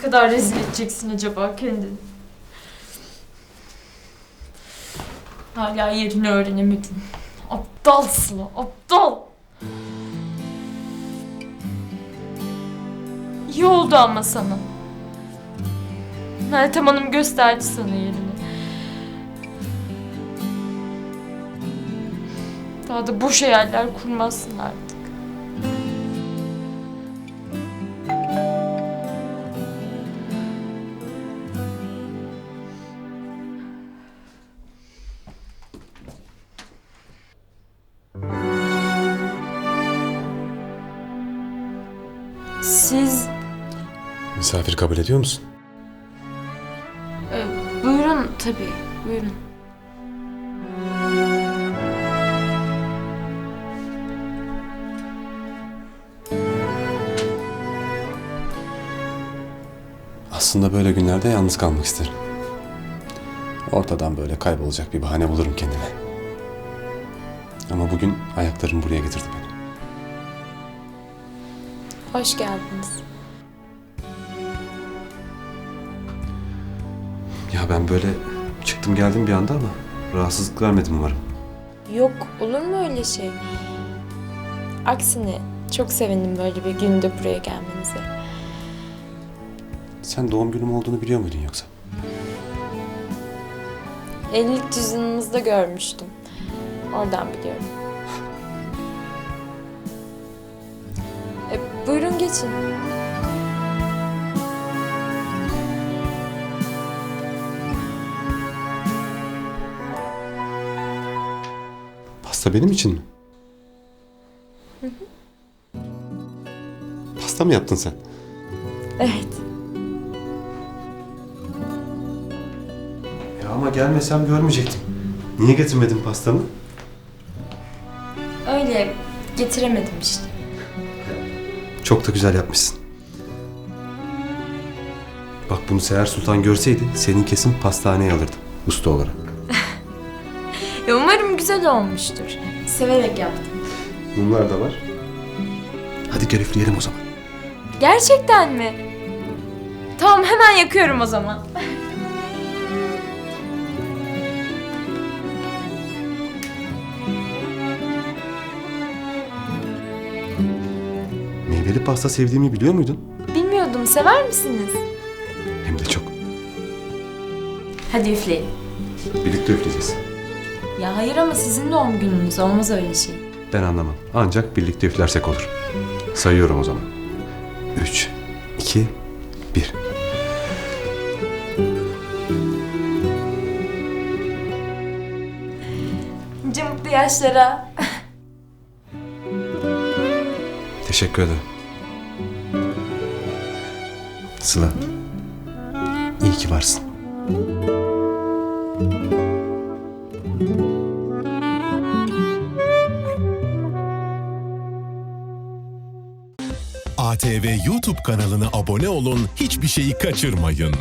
kadar rezil edeceksin acaba kendini? Hala yerini öğrenemedin. Aptal Sıla, aptal. İyi oldu ama sana. Meltem Hanım gösterdi sana yerini. Daha da boş hayaller kurmazsın artık. Siz Misafir kabul ediyor musun? e, buyurun tabii buyurun. Aslında böyle günlerde yalnız kalmak isterim. Ortadan böyle kaybolacak bir bahane bulurum kendime. Ama bugün ayaklarım buraya getirdi beni. Hoş geldiniz. Ya ben böyle çıktım geldim bir anda ama rahatsızlık vermedim umarım. Yok olur mu öyle şey? Aksine çok sevindim böyle bir günde buraya gelmenize. Sen doğum günüm olduğunu biliyor muydun yoksa? Evlilik cüzdanınızda görmüştüm. Oradan biliyorum. Buyurun geçin. Pasta benim için mi? Pasta mı yaptın sen? Evet. Ya ama gelmesem görmeyecektim. Niye getirmedin pastamı? Öyle getiremedim işte. Çok da güzel yapmışsın. Bak bunu Seher Sultan görseydi senin kesin pastaneye alırdı usta olarak. Ya umarım güzel olmuştur. Severek yaptım. Bunlar da var. Hadi gel üfleyelim o zaman. Gerçekten mi? Tamam hemen yakıyorum o zaman. Meyveli pasta sevdiğimi biliyor muydun? Bilmiyordum sever misiniz? Hem de çok. Hadi üfleyin. Birlikte üfleyeceğiz. Ya hayır ama sizin doğum gününüz olmaz öyle şey. Ben anlamam. Ancak birlikte üflersek olur. Sayıyorum o zaman. Üç, iki, bir. Nice mutlu yaşlara. Teşekkür ederim. Sıla. İyi ki varsın. ATV YouTube kanalına abone olun, hiçbir şeyi kaçırmayın.